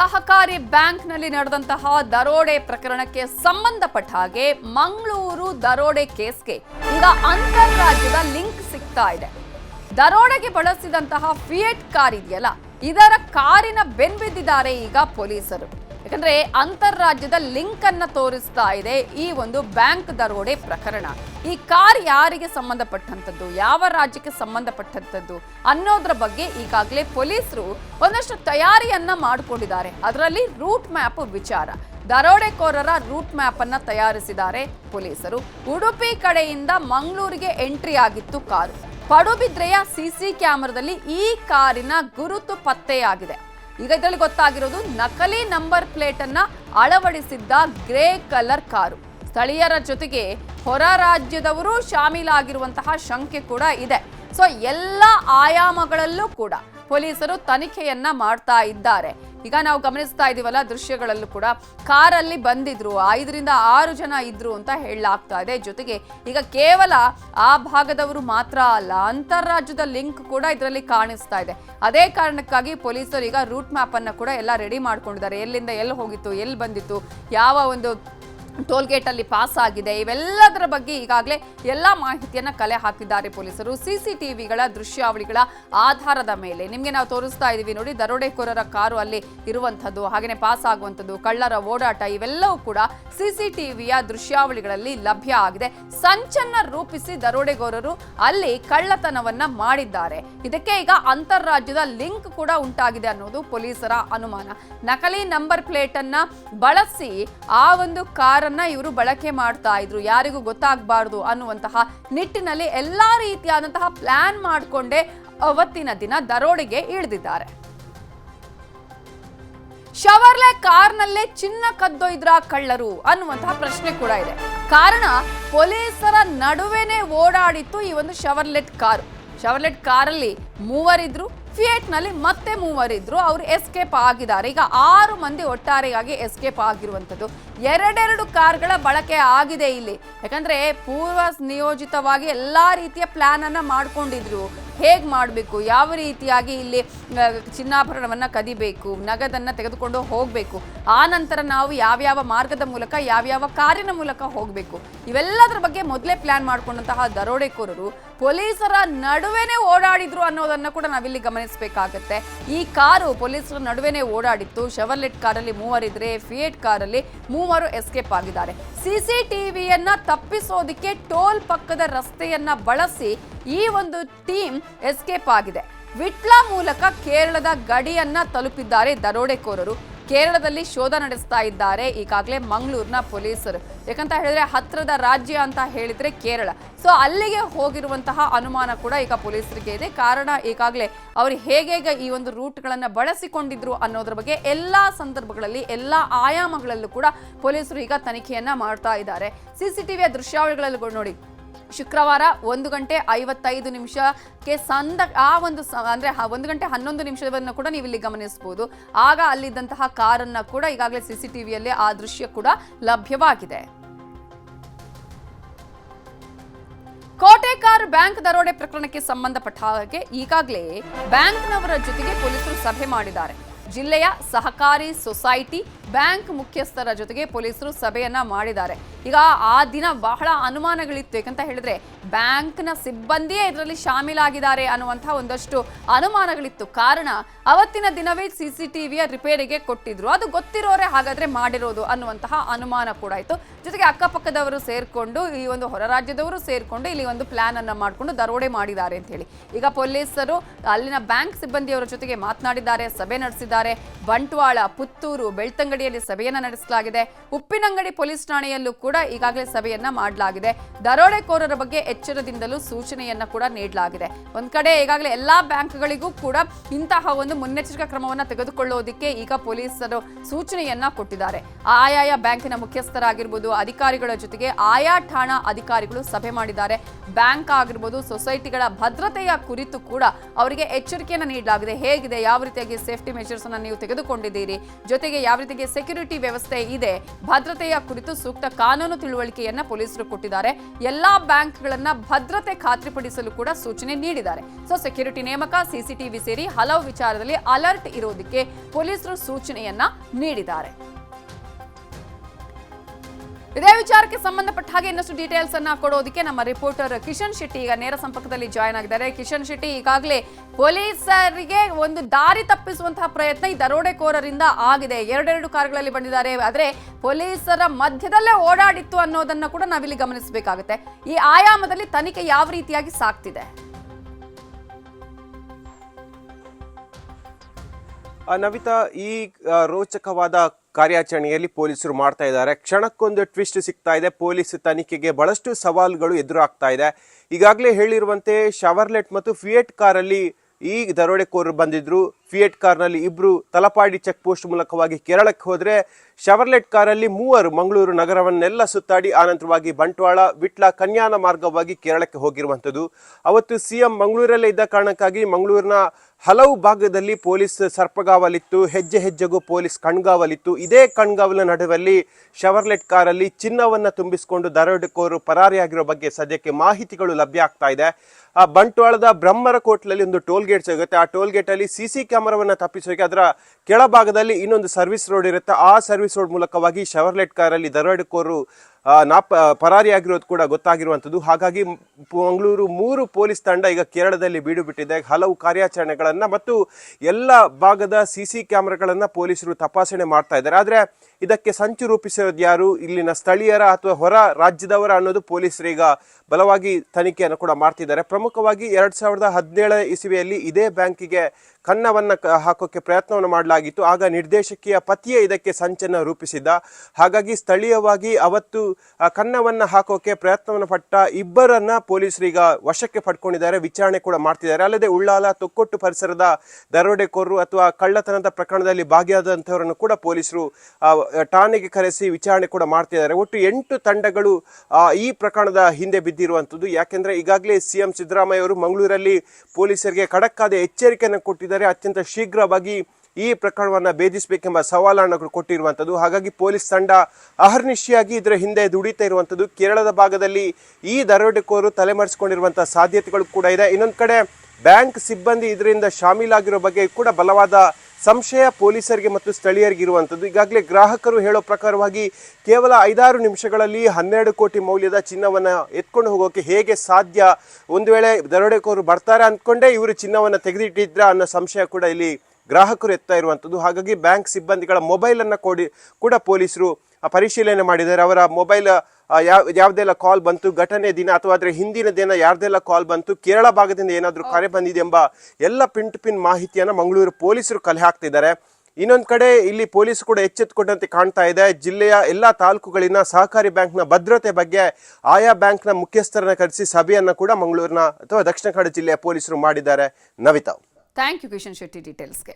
ಸಹಕಾರಿ ಬ್ಯಾಂಕ್ನಲ್ಲಿ ನಡೆದಂತಹ ದರೋಡೆ ಪ್ರಕರಣಕ್ಕೆ ಸಂಬಂಧಪಟ್ಟ ಹಾಗೆ ಮಂಗಳೂರು ದರೋಡೆ ಕೇಸ್ಗೆ ಈಗ ಅಂತಾರಾಜ್ಯದ ಲಿಂಕ್ ಸಿಗ್ತಾ ಇದೆ. ದರೋಡೆಗೆ ಬಳಸಿದಂತಹ ಫಿಯೆಟ್ ಕಾರ್ ಇದೆಯಲ್ಲ, ಇದರ ಕಾರಿನ ಬೆನ್ಬಿದ್ದಿದ್ದಾರೆ ಈಗ ಪೊಲೀಸರು. ಯಾಕಂದ್ರೆ ಅಂತಾರಾಜ್ಯದ ಲಿಂಕ್ ಅನ್ನ ತೋರಿಸ್ತಾ ಇದೆ ಈ ಒಂದು ಬ್ಯಾಂಕ್ ದರೋಡೆ ಪ್ರಕರಣ. ಈ ಕಾರ್ ಯಾರಿಗೆ ಸಂಬಂಧಪಟ್ಟಂತದ್ದು ಯಾವ ರಾಜ್ಯಕ್ಕೆ ಸಂಬಂಧಪಟ್ಟಂತದ್ದು ಅನ್ನೋದ್ರ ಬಗ್ಗೆ ಈಗಾಗಲೇ ಪೊಲೀಸರು ಒಂದಷ್ಟು ತಯಾರಿಯನ್ನ ಮಾಡಿಕೊಂಡಿದ್ದಾರೆ. ಅದರಲ್ಲಿ ರೂಟ್ ಮ್ಯಾಪ್ ವಿಚಾರ. ದರೋಡೆಕೋರರ ರೂಟ್ ಮ್ಯಾಪ್ ಅನ್ನ ತಯಾರಿಸಿದ್ದಾರೆ ಪೊಲೀಸರು. ಉಡುಪಿ ಕಡೆಯಿಂದ ಮಂಗಳೂರಿಗೆ ಎಂಟ್ರಿ ಆಗಿತ್ತು ಕಾರು. ಪಡುಬಿದ್ರೆಯ ಸಿಸಿ ಕ್ಯಾಮೆರಾದಲ್ಲಿ ಈ ಕಾರಿನ ಗುರುತು ಪತ್ತೆಯಾಗಿದೆ. ಈಗ ಇದರಲ್ಲಿ ಗೊತ್ತಾಗಿರೋದು ನಕಲಿ ನಂಬರ್ ಪ್ಲೇಟ್ ಅನ್ನ ಅಳವಡಿಸಿದ್ದ ಗ್ರೇ ಕಲರ್ ಕಾರು. ಸ್ಥಳೀಯರ ಜೊತೆಗೆ ಹೊರ ರಾಜ್ಯದವರು ಶಾಮೀಲಾಗಿರುವಂತಹ ಶಂಕೆ ಕೂಡ ಇದೆ. ಸೊ ಎಲ್ಲ ಆಯಾಮಗಳಲ್ಲೂ ಕೂಡ ಪೊಲೀಸರು ತನಿಖೆಯನ್ನ ಮಾಡ್ತಾ ಇದ್ದಾರೆ. ಈಗ ನಾವು ಗಮನಿಸ್ತಾ ಇದೀವಲ್ಲ ದೃಶ್ಯಗಳಲ್ಲೂ ಕೂಡ ಕಾರಲ್ಲಿ ಬಂದಿದ್ರು, ಐದರಿಂದ ಆರು ಜನ ಇದ್ರು ಅಂತ ಹೇಳಲಾಗ್ತಾ ಇದೆ. ಜೊತೆಗೆ ಈಗ ಕೇವಲ ಆ ಭಾಗದವರು ಮಾತ್ರ ಅಲ್ಲ ಅಂತಾರಾಜ್ಯದ ಲಿಂಕ್ ಕೂಡ ಇದರಲ್ಲಿ ಕಾಣಿಸ್ತಾ ಇದೆ. ಅದೇ ಕಾರಣಕ್ಕಾಗಿ ಪೊಲೀಸರು ಈಗ ರೂಟ್ ಮ್ಯಾಪ್ ಅನ್ನ ಕೂಡ ಎಲ್ಲ ರೆಡಿ ಮಾಡ್ಕೊಂಡಿದ್ದಾರೆ. ಎಲ್ಲಿಂದ ಎಲ್ಲಿ ಹೋಗಿತ್ತು, ಎಲ್ಲಿ ಬಂದಿತ್ತು, ಯಾವ ಒಂದು ಟೋಲ್ ಗೇಟ್ ಅಲ್ಲಿ ಪಾಸ್ ಆಗಿದೆ ಇವೆಲ್ಲದರ ಬಗ್ಗೆ ಈಗಾಗಲೇ ಎಲ್ಲ ಮಾಹಿತಿಯನ್ನ ಕಲೆ ಹಾಕಿದ್ದಾರೆ ಪೊಲೀಸರು. ಸಿಸಿಟಿವಿಗಳ ದೃಶ್ಯಾವಳಿಗಳ ಆಧಾರದ ಮೇಲೆ ನಿಮಗೆ ನಾವು ತೋರಿಸ್ತಾ ಇದೀವಿ ನೋಡಿ, ದರೋಡೆಕೋರರ ಕಾರು ಅಲ್ಲಿ ಇರುವಂಥದ್ದು ಹಾಗೆಯೇ ಪಾಸ್ ಆಗುವಂಥದ್ದು ಕಳ್ಳರ ಓಡಾಟ ಇವೆಲ್ಲವೂ ಕೂಡ ಸಿಸಿಟಿವಿಯ ದೃಶ್ಯಾವಳಿಗಳಲ್ಲಿ ಲಭ್ಯ ಆಗಿದೆ. ಸಂಚನ್ನ ರೂಪಿಸಿ ದರೋಡೆಗೋರರು ಅಲ್ಲಿ ಕಳ್ಳತನವನ್ನ ಮಾಡಿದ್ದಾರೆ. ಇದಕ್ಕೆ ಈಗ ಅಂತಾರಾಜ್ಯದ ಲಿಂಕ್ ಕೂಡ ಉಂಟಾಗಿದೆ ಅನ್ನೋದು ಪೊಲೀಸರ ಅನುಮಾನ. ನಕಲಿ ನಂಬರ್ ಪ್ಲೇಟ್ ಅನ್ನ ಬಳಸಿ ಆ ಒಂದು ಕಾರನ್ನ ಇವರು ಬಳಕೆ ಮಾಡ್ತಾ ಇದ್ರು, ಯಾರಿಗೂ ಗೊತ್ತಾಗಬಾರ್ದು ಅನ್ನುವಂತಹ ನಿಟ್ಟಿನಲ್ಲಿ ಎಲ್ಲಾ ರೀತಿಯಾದಂತಹ ಪ್ಲಾನ್ ಮಾಡಿಕೊಂಡೇ ಅವತ್ತಿನ ದಿನ ದರೋಡೆಗೆ ಇಳಿದಿದ್ದಾರೆ. ಶವರ್ಲೆ ಕಾರ್ನಲ್ಲೇ ಚಿನ್ನ ಕದ್ದೊಯ್ದ್ರ ಕಳ್ಳರು ಅನ್ನುವಂತಹ ಪ್ರಶ್ನೆ ಕೂಡ ಇದೆ. ಕಾರಣ, ಪೊಲೀಸರ ನಡುವೆನೆ ಓಡಾಡಿತ್ತು ಈ ಒಂದು ಶವರ್ಲೆಟ್ ಕಾರು. ಶವರ್ಲೆಟ್ ಕಾರಲ್ಲಿ ಮೂವರಿದ್ರು ಫಿಯೇಟ್ನಲ್ಲಿ ಮತ್ತೆ ಮೂವರಿದ್ರು, ಅವರು ಎಸ್ಕೇಪ್ ಆಗಿದ್ದಾರೆ. ಈಗ ಆರು ಮಂದಿ ಒಟ್ಟಾರೆಯಾಗಿ ಎಸ್ಕೇಪ್ ಆಗಿರುವಂಥದ್ದು. ಎರಡೆರಡು ಕಾರ್ಗಳ ಬಳಕೆ ಆಗಿದೆ ಇಲ್ಲಿ. ಯಾಕಂದ್ರೆ ಪೂರ್ವ ನಿಯೋಜಿತವಾಗಿ ಎಲ್ಲಾ ರೀತಿಯ ಪ್ಲಾನ್ ಅನ್ನ ಮಾಡ್ಕೊಂಡಿದ್ರು. ಹೇಗ್ ಮಾಡಬೇಕು? ಯಾವ ರೀತಿಯಾಗಿ ಇಲ್ಲಿ ಚಿನ್ನಾಭರಣವನ್ನು ಕದಿಬೇಕು, ನಗದನ್ನು ತೆಗೆದುಕೊಂಡು ಹೋಗಬೇಕು? ಆ ನಂತರ ನಾವು ಯಾವ್ಯಾವ ಮಾರ್ಗದ ಮೂಲಕ, ಯಾವ್ಯಾವ ಕಾರಿನ ಮೂಲಕ ಹೋಗಬೇಕು? ಇವೆಲ್ಲದರ ಬಗ್ಗೆ ಮೊದಲೇ ಪ್ಲ್ಯಾನ್ ಮಾಡಿಕೊಂಡಂತಹ ದರೋಡೆಕೋರರು ಪೊಲೀಸರ ನಡುವೆನೆ ಓಡಾಡಿದ್ರು ಅನ್ನೋದನ್ನು ಕೂಡ ನಾವಿಲ್ಲಿ ಗಮನಿಸಬೇಕಾಗತ್ತೆ. ಈ ಕಾರು ಪೊಲೀಸರ ನಡುವೆನೆ ಓಡಾಡಿತ್ತು. ಶವರ್ಲೆಟ್ ಕಾರಲ್ಲಿ ಮೂವರಿದ್ರೆ, ಫಿಯೇಟ್ ಕಾರಲ್ಲಿ ಮೂವರು ಎಸ್ಕೇಪ್ ಆಗಿದ್ದಾರೆ. ಸಿಸಿಟಿವಿಯನ್ನ ತಪ್ಪಿಸೋದಕ್ಕೆ ಟೋಲ್ ಪಕ್ಕದ ರಸ್ತೆಯನ್ನ ಬಳಸಿ ಈ ಒಂದು ಟೀಮ್ ಎಸ್ಕೇಪ್ ಆಗಿದೆ. ವಿಟ್ಲ ಮೂಲಕ ಕೇರಳದ ಗಡಿಯನ್ನ ತಲುಪಿದ್ದಾರೆ ದರೋಡೆಕೋರರು. ಕೇರಳದಲ್ಲಿ ಶೋಧ ನಡೆಸ್ತಾ ಇದ್ದಾರೆ ಈಗಾಗಲೇ ಮಂಗಳೂರಿನ ಪೊಲೀಸರು. ಯಾಕಂತ ಹೇಳಿದ್ರೆ ಹತ್ರದ ರಾಜ್ಯ ಅಂತ ಹೇಳಿದ್ರೆ ಕೇರಳ. ಸೊ ಅಲ್ಲಿಗೆ ಹೋಗಿರುವಂತಹ ಅನುಮಾನ ಕೂಡ ಈಗ ಪೊಲೀಸರಿಗೆ ಇದೆ. ಕಾರಣ ಈಗಾಗಲೇ ಅವರು ಹೇಗೆ ಈ ಒಂದು ರೂಟ್ಗಳನ್ನು ಬಳಸಿಕೊಂಡಿದ್ರು ಅನ್ನೋದ್ರ ಬಗ್ಗೆ ಎಲ್ಲಾ ಸಂದರ್ಭಗಳಲ್ಲಿ, ಎಲ್ಲಾ ಆಯಾಮಗಳಲ್ಲೂ ಕೂಡ ಪೊಲೀಸರು ಈಗ ತನಿಖೆಯನ್ನ ಮಾಡ್ತಾ ಇದ್ದಾರೆ. ಸಿಸಿಟಿವಿಯ ದೃಶ್ಯಾವಳಿಗಳಲ್ಲೂ ನೋಡಿ. ಶುಕ್ರವಾರ ಒಂದು ಗಂಟೆ ಐವತ್ತೈದು ನಿಮಿಷಕ್ಕೆ ಸಂದ ಆ ಒಂದು ಅಂದರೆ ಒಂದು ಗಂಟೆ ಹನ್ನೊಂದು ನಿಮಿಷವನ್ನು ಕೂಡ ನೀವು ಇಲ್ಲಿ ಗಮನಿಸಬಹುದು. ಆಗ ಅಲ್ಲಿದ್ದಂತಹ ಕಾರನ್ನ ಕೂಡ ಈಗಾಗಲೇ ಸಿಸಿಟಿವಿಯಲ್ಲಿ ಆ ದೃಶ್ಯ ಕೂಡ ಲಭ್ಯವಾಗಿದೆ. ಕೋಟೆಕಾರ್ ಬ್ಯಾಂಕ್ ದರೋಡೆ ಪ್ರಕರಣಕ್ಕೆ ಸಂಬಂಧಪಟ್ಟ ಹಾಗೆ ಈಗಾಗಲೇ ಬ್ಯಾಂಕ್ನವರ ಜೊತೆಗೆ ಪೊಲೀಸರು ಸಭೆ ಮಾಡಿದ್ದಾರೆ. ಜಿಲ್ಲೆಯ ಸಹಕಾರಿ ಸೊಸೈಟಿ ಬ್ಯಾಂಕ್ ಮುಖ್ಯಸ್ಥರ ಜೊತೆಗೆ ಪೊಲೀಸರು ಸಭೆಯನ್ನ ಮಾಡಿದ್ದಾರೆ. ಈಗ ಆ ದಿನ ಬಹಳ ಅನುಮಾನಗಳಿತ್ತು. ಯಾಕಂತ ಹೇಳಿದ್ರೆ ಬ್ಯಾಂಕ್ನ ಸಿಬ್ಬಂದಿಯೇ ಇದರಲ್ಲಿ ಶಾಮೀಲಾಗಿದ್ದಾರೆ ಅನ್ನುವಂತಹ ಒಂದಷ್ಟು ಅನುಮಾನಗಳಿತ್ತು. ಕಾರಣ ಅವತ್ತಿನ ದಿನವೇ ಸಿಸಿಟಿವಿಯ ರಿಪೇರಿಗೆ ಕೊಟ್ಟಿದ್ರು. ಅದು ಗೊತ್ತಿರೋರೆ ಹಾಗಾದ್ರೆ ಮಾಡಿರೋದು ಅನ್ನುವಂತಹ ಅನುಮಾನ ಕೂಡ ಇತ್ತು. ಜೊತೆಗೆ ಅಕ್ಕಪಕ್ಕದವರು ಸೇರಿಕೊಂಡು, ಈ ಒಂದು ಹೊರ ರಾಜ್ಯದವರು ಸೇರಿಕೊಂಡು ಇಲ್ಲಿ ಒಂದು ಪ್ಲಾನ್ ಅನ್ನ ಮಾಡಿಕೊಂಡು ದರೋಡೆ ಮಾಡಿದ್ದಾರೆ ಅಂತ ಹೇಳಿ. ಈಗ ಪೊಲೀಸರು ಅಲ್ಲಿನ ಬ್ಯಾಂಕ್ ಸಿಬ್ಬಂದಿಯವರ ಜೊತೆಗೆ ಮಾತನಾಡಿದ್ದಾರೆ, ಸಭೆ ನಡೆಸಿದ್ದಾರೆ. ಬಂಟ್ವಾಳ, ಪುತ್ತೂರು ಬೆಳ್ತಂಗಡಿಯಲ್ಲಿ ಸಭೆಯನ್ನ ನಡೆಸಲಾಗಿದೆ. ಉಪ್ಪಿನಂಗಡಿ ಪೊಲೀಸ್ ಠಾಣೆಯಲ್ಲೂ ಕೂಡ ಈಗಾಗಲೇ ಸಭೆಯನ್ನ ಮಾಡಲಾಗಿದೆ. ದರೋಡೆಕೋರರ ಬಗ್ಗೆ ಎಚ್ಚರದಿಂದಲೂ ಸೂಚನೆಯನ್ನ ಕೂಡ ನೀಡಲಾಗಿದೆ. ಒಂದ್ ಕಡೆ ಈಗಾಗಲೇ ಎಲ್ಲಾ ಬ್ಯಾಂಕ್ಗಳಿಗೂ ಕೂಡ ಇಂತಹ ಒಂದು ಮುನ್ನೆಚ್ಚರಿಕಾ ಕ್ರಮವನ್ನ ತೆಗೆದುಕೊಳ್ಳೋದಿಕ್ಕೆ ಈಗ ಪೊಲೀಸರು ಸೂಚನೆಯನ್ನ ಕೊಟ್ಟಿದ್ದಾರೆ. ಆಯಾಯ ಬ್ಯಾಂಕಿನ ಮುಖ್ಯಸ್ಥರಾಗಿರ್ಬೋದು, ಅಧಿಕಾರಿಗಳ ಜೊತೆಗೆ ಆಯಾ ಠಾಣಾ ಅಧಿಕಾರಿಗಳು ಸಭೆ ಮಾಡಿದ್ದಾರೆ. ಬ್ಯಾಂಕ್ ಆಗಿರ್ಬೋದು, ಸೊಸೈಟಿಗಳ ಭದ್ರತೆಯ ಕುರಿತು ಕೂಡ ಅವರಿಗೆ ಎಚ್ಚರಿಕೆಯನ್ನು ನೀಡಲಾಗಿದೆ. ಹೇಗಿದೆ? ಯಾವ ರೀತಿಯಾಗಿ ಸೇಫ್ಟಿ ಮೆಷರ್ಸ್ ಅನ್ನು ನೀವು ತೆಗೆದುಕೊಂಡಿದ್ದೀರಿ? ಜೊತೆಗೆ ಯಾವ ರೀತಿಗೆ ಸೆಕ್ಯೂರಿಟಿ ವ್ಯವಸ್ಥೆ ಇದೆ. ಭದ್ರತೆಯ ಕುರಿತು ಸೂಕ್ತ ಕಾನೂನು ತಿಳುವಳಿಕೆಯನ್ನ ಪೊಲೀಸರು ಕೊಟ್ಟಿದ್ದಾರೆ. ಎಲ್ಲಾ ಬ್ಯಾಂಕ್ಗಳನ್ನ ಭದ್ರತೆ ಖಾತ್ರಿಪಡಿಸಲು ಕೂಡ ಸೂಚನೆ ನೀಡಿದ್ದಾರೆ. ಸೊ ಸೆಕ್ಯೂರಿಟಿ ನೇಮಕ, ಸಿಸಿಟಿವಿ ಸೇರಿ ಹಲವು ವಿಚಾರದಲ್ಲಿ ಅಲರ್ಟ್ ಇರೋದಕ್ಕೆ ಪೊಲೀಸರು ಸೂಚನೆಯನ್ನ ನೀಡಿದ್ದಾರೆ. ಇದೇ ವಿಚಾರಕ್ಕೆ ಸಂಬಂಧಪಟ್ಟ ಹಾಗೆ ಇನ್ನಷ್ಟು ಡೀಟೇಲ್ಸ್ ಅನ್ನ ಕೊಡೋದಕ್ಕೆ ನಮ್ಮ ರಿಪೋರ್ಟರ್ ಕಿಶನ್ ಶೆಟ್ಟಿ ಈಗ ನೇರ ಸಂಪರ್ಕದಲ್ಲಿ ಜಾಯ್ನ್ ಆಗಿದ್ದಾರೆ. ಕಿಶನ್ ಶೆಟ್ಟಿ, ಈಗಾಗಲೇ ಪೊಲೀಸರಿಗೆ ಒಂದು ದಾರಿ ತಪ್ಪಿಸುವಂತಹ ಪ್ರಯತ್ನ ಈ ದರೋಡೆಕೋರರಿಂದ ಆಗಿದೆ. ಎರಡೆರಡು ಕಾರುಗಳಲ್ಲಿ ಬಂದಿದ್ದಾರೆ. ಆದರೆ ಪೊಲೀಸರ ಮಧ್ಯದಲ್ಲೇ ಓಡಾಡಿತ್ತು ಅನ್ನೋದನ್ನ ಕೂಡ ನಾವಿಲ್ಲಿ ಗಮನಿಸಬೇಕಾಗುತ್ತೆ. ಈ ಆಯಾಮದಲ್ಲಿ ತನಿಖೆ ಯಾವ ರೀತಿಯಾಗಿ ಸಾಕ್ತಿದೆ? ನವಿತಾ, ಈ ರೋಚಕವಾದ ಕಾರ್ಯಾಚರಣೆಯಲ್ಲಿ ಪೊಲೀಸರು ಮಾಡ್ತಾ ಇದ್ದಾರೆ. ಕ್ಷಣಕ್ಕೊಂದು ಟ್ವಿಸ್ಟ್ ಸಿಗ್ತಾ ಇದೆ. ಪೊಲೀಸ್ ತನಿಖೆಗೆ ಬಹಳಷ್ಟು ಸವಾಲುಗಳು ಎದುರಾಗ್ತಾ ಇದೆ. ಈಗಾಗಲೇ ಹೇಳಿರುವಂತೆ ಶವರ್ಲೆಟ್ ಮತ್ತು ಫಿಯೆಟ್ ಕಾರಲ್ಲಿ ಈ ದರೋಡೆಕೋರರು ಬಂದಿದ್ರು. ಫಿಯೇಟ್ ಕಾರ್ನಲ್ಲಿ ಇಬ್ರು ತಲಪಾಡಿ ಚೆಕ್ ಪೋಸ್ಟ್ ಮೂಲಕವಾಗಿ ಕೇರಳಕ್ಕೆ ಹೋದರೆ ಶವರ್ಲೆಟ್ ಕಾರಲ್ಲಿ ಮೂವರು ಮಂಗಳೂರು ನಗರವನ್ನೆಲ್ಲ ಸುತ್ತಾಡಿ ಆನಂತರವಾಗಿ ಬಂಟ್ವಾಳ, ವಿಟ್ಲ, ಕನ್ಯಾನ ಮಾರ್ಗವಾಗಿ ಕೇರಳಕ್ಕೆ ಹೋಗಿರುವಂಥದ್ದು. ಅವತ್ತು ಸಿಎಂ ಮಂಗಳೂರಲ್ಲೇ ಇದ್ದ ಕಾರಣಕ್ಕಾಗಿ ಮಂಗಳೂರಿನ ಹಲವು ಭಾಗದಲ್ಲಿ ಪೊಲೀಸ್ ಸರ್ಪಗಾವಲಿತ್ತು, ಹೆಜ್ಜೆ ಹೆಜ್ಜೆಗೂ ಪೊಲೀಸ್ ಕಣ್ಗಾವಲಿತ್ತು. ಇದೇ ಕಣ್ಗಾವಲ ನಡುವಲ್ಲಿ ಶವರ್ಲೆಟ್ ಕಾರಲ್ಲಿ ಚಿನ್ನವನ್ನ ತುಂಬಿಸಿಕೊಂಡು ದರೋಡೆಕೋರು ಪರಾರಿಯಾಗಿರೋ ಬಗ್ಗೆ ಸದ್ಯಕ್ಕೆ ಮಾಹಿತಿಗಳು ಲಭ್ಯ ಆಗ್ತಾ ಇದೆ. ಆ ಬಂಟ್ವಾಳದ ಬ್ರಹ್ಮರ ಕೋಟ್ಲಲ್ಲಿ ಒಂದು ಟೋಲ್ ಗೇಟ್ ಸಿಗುತ್ತೆ. ಆ ಟೋಲ್ ಗೇಟ್ ಅಲ್ಲಿ ಸಿಸಿ ಕ್ಯಾಮರಾವನ್ನ ತಪ್ಪಿಸೋಕೆ ಅದರ ಕೆಳಭಾಗದಲ್ಲಿ ಇನ್ನೊಂದು ಸರ್ವಿಸ್ ರೋಡ್ ಇರುತ್ತೆ. ಆ ಸರ್ವಿಸ್ ರೋಡ್ ಮೂಲಕವಾಗಿ ಶವರ್ಲೆಟ್ ಕಾರಲ್ಲಿ ದರೋಡೆಕೋರು ನಾಪ ಪರಾರಿಯಾಗಿರೋದು ಕೂಡ ಗೊತ್ತಾಗಿರುವಂಥದ್ದು. ಹಾಗಾಗಿ ಮಂಗಳೂರು ಮೂರು ಪೊಲೀಸ್ ತಂಡ ಈಗ ಕೇರಳದಲ್ಲಿ ಬೀಡು ಬಿಟ್ಟಿದೆ. ಹಲವು ಕಾರ್ಯಾಚರಣೆಗಳನ್ನು ಮತ್ತು ಎಲ್ಲ ಭಾಗದ ಸಿ ಸಿ ಕ್ಯಾಮ್ರಾಗಳನ್ನು ಪೊಲೀಸರು ತಪಾಸಣೆ ಮಾಡ್ತಾ ಇದ್ದಾರೆ. ಆದರೆ ಇದಕ್ಕೆ ಸಂಚು ರೂಪಿಸಿರೋದು ಯಾರು? ಇಲ್ಲಿನ ಸ್ಥಳೀಯರ ಅಥವಾ ಹೊರ ರಾಜ್ಯದವರ ಅನ್ನೋದು ಪೊಲೀಸರೀಗ ಬಲವಾಗಿ ತನಿಖೆಯನ್ನು ಕೂಡ ಮಾಡ್ತಿದ್ದಾರೆ. ಪ್ರಮುಖವಾಗಿ ಎರಡು ಸಾವಿರದ ಹದಿನೇಳ ಇಸವಿಯಲ್ಲಿ ಇದೇ ಬ್ಯಾಂಕಿಗೆ ಕನ್ನವನ್ನು ಹಾಕೋಕ್ಕೆ ಹಾಕೋಕೆ ಪ್ರಯತ್ನವನ್ನು ಮಾಡಲಾಗಿತ್ತು. ಆಗ ನಿರ್ದೇಶಕಿಯ ಪತಿಯೇ ಇದಕ್ಕೆ ಸಂಚನ್ನು ರೂಪಿಸಿದ್ದ. ಹಾಗಾಗಿ ಸ್ಥಳೀಯವಾಗಿ ಅವತ್ತು ಕನ್ನವನ್ನ ಹಾಕೋಕೆ ಪ್ರಯತ್ನವನ್ನು ಪಟ್ಟ ಇಬ್ಬರನ್ನ ಪೊಲೀಸರು ಈಗ ವಶಕ್ಕೆ ಪಡ್ಕೊಂಡಿದ್ದಾರೆ. ವಿಚಾರಣೆ ಕೂಡ ಮಾಡ್ತಿದ್ದಾರೆ. ಅಲ್ಲದೆ ಉಳ್ಳಾಲ, ತೊಕ್ಕೊಟ್ಟು ಪರಿಸರದ ದರೋಡೆಕೋರರು ಅಥವಾ ಕಳ್ಳತನದ ಪ್ರಕರಣದಲ್ಲಿ ಭಾಗಿಯಾದಂಥವರನ್ನು ಕೂಡ ಪೊಲೀಸರು ಠಾಣೆಗೆ ಕರೆಸಿ ವಿಚಾರಣೆ ಕೂಡ ಮಾಡ್ತಿದ್ದಾರೆ. ಒಟ್ಟು ಎಂಟು ತಂಡಗಳು ಈ ಪ್ರಕರಣದ ಹಿಂದೆ ಬಿದ್ದಿರುವಂಥದ್ದು. ಯಾಕೆಂದ್ರೆ ಈಗಾಗಲೇ ಸಿಎಂ ಸಿದ್ದರಾಮಯ್ಯ ಅವರು ಮಂಗಳೂರಲ್ಲಿ ಪೊಲೀಸರಿಗೆ ಖಡಕ್ಕಾದ ಎಚ್ಚರಿಕೆಯನ್ನು ಕೊಟ್ಟಿದ್ದಾರೆ. ಅತ್ಯಂತ ಶೀಘ್ರವಾಗಿ ಈ ಪ್ರಕರಣವನ್ನು ಭೇದಿಸಬೇಕೆಂಬ ಸವಾಲನ್ನು ಕೊಟ್ಟಿರುವಂಥದ್ದು ಹಾಗಾಗಿ ಪೊಲೀಸ್ ತಂಡ ಅಹರ್ನಿಶಿಯಾಗಿ ಇದರ ಹಿಂದೆ ದುಡಿತಾ ಇರುವಂಥದ್ದು ಕೇರಳದ ಭಾಗದಲ್ಲಿ ಈ ದರೋಡೆಕೋರು ತಲೆಮರೆಸಿಕೊಂಡಿರುವಂತಹ ಸಾಧ್ಯತೆಗಳು ಕೂಡ ಇದೆ. ಇನ್ನೊಂದು ಕಡೆ ಬ್ಯಾಂಕ್ ಸಿಬ್ಬಂದಿ ಇದರಿಂದ ಶಾಮೀಲಾಗಿರೋ ಬಗ್ಗೆ ಕೂಡ ಬಲವಾದ ಸಂಶಯ ಪೊಲೀಸರಿಗೆ ಮತ್ತು ಸ್ಥಳೀಯರಿಗೆ ಇರುವಂಥದ್ದು ಈಗಾಗಲೇ ಗ್ರಾಹಕರು ಹೇಳೋ ಪ್ರಕಾರವಾಗಿ ಕೇವಲ ಐದಾರು ನಿಮಿಷಗಳಲ್ಲಿ ಹನ್ನೆರಡು ಕೋಟಿ ಮೌಲ್ಯದ ಚಿನ್ನವನ್ನು ಎತ್ಕೊಂಡು ಹೋಗೋಕೆ ಹೇಗೆ ಸಾಧ್ಯ? ಒಂದು ವೇಳೆ ದರೋಡೆಕೋರು ಬರ್ತಾರೆ ಅಂದ್ಕೊಂಡೇ ಇವರು ಚಿನ್ನವನ್ನು ತೆಗೆದಿಟ್ಟಿದ್ರ ಅನ್ನೋ ಸಂಶಯ ಕೂಡ ಇಲ್ಲಿ ಗ್ರಾಹಕರು ಎತ್ತಾ ಇರುವಂಥದ್ದು ಹಾಗಾಗಿ ಬ್ಯಾಂಕ್ ಸಿಬ್ಬಂದಿಗಳ ಮೊಬೈಲನ್ನು ಕೊಡಿ ಕೂಡ ಪೊಲೀಸರು ಪರಿಶೀಲನೆ ಮಾಡಿದ್ದಾರೆ. ಅವರ ಮೊಬೈಲ್ ಯಾವ, ಯಾವುದೆಲ್ಲ ಕಾಲ್ ಬಂತು, ಘಟನೆ ದಿನ ಅಥವಾ ಅದರ ಹಿಂದಿನ ದಿನ ಯಾರ್ದೆಲ್ಲ ಕಾಲ್ ಬಂತು, ಕೇರಳ ಭಾಗದಿಂದ ಏನಾದರೂ ಕರೆ ಬಂದಿದೆ ಎಂಬ ಎಲ್ಲ ಪಿನ್ ಟು ಪಿನ್ ಮಾಹಿತಿಯನ್ನು ಮಂಗಳೂರು ಪೊಲೀಸರು ಕಲೆ ಹಾಕ್ತಿದ್ದಾರೆ. ಇನ್ನೊಂದು ಕಡೆ ಇಲ್ಲಿ ಪೊಲೀಸ್ ಕೂಡ ಎಚ್ಚೆತ್ತುಕೊಂಡಂತೆ ಕಾಣ್ತಾ ಇದೆ. ಜಿಲ್ಲೆಯ ಎಲ್ಲ ತಾಲೂಕುಗಳಿನ ಸಹಕಾರಿ ಬ್ಯಾಂಕ್ನ ಭದ್ರತೆ ಬಗ್ಗೆ ಆಯಾ ಬ್ಯಾಂಕ್ನ ಮುಖ್ಯಸ್ಥರನ್ನ ಕರೆಸಿ ಸಭೆಯನ್ನ ಕೂಡ ಮಂಗಳೂರಿನ ಅಥವಾ ದಕ್ಷಿಣ ಕನ್ನಡ ಜಿಲ್ಲೆಯ ಪೊಲೀಸರು ಮಾಡಿದ್ದಾರೆ. ನವಿತಾ. Thank you Kishan Shetty ಡೀಟೇಲ್ಸ್ಗೆ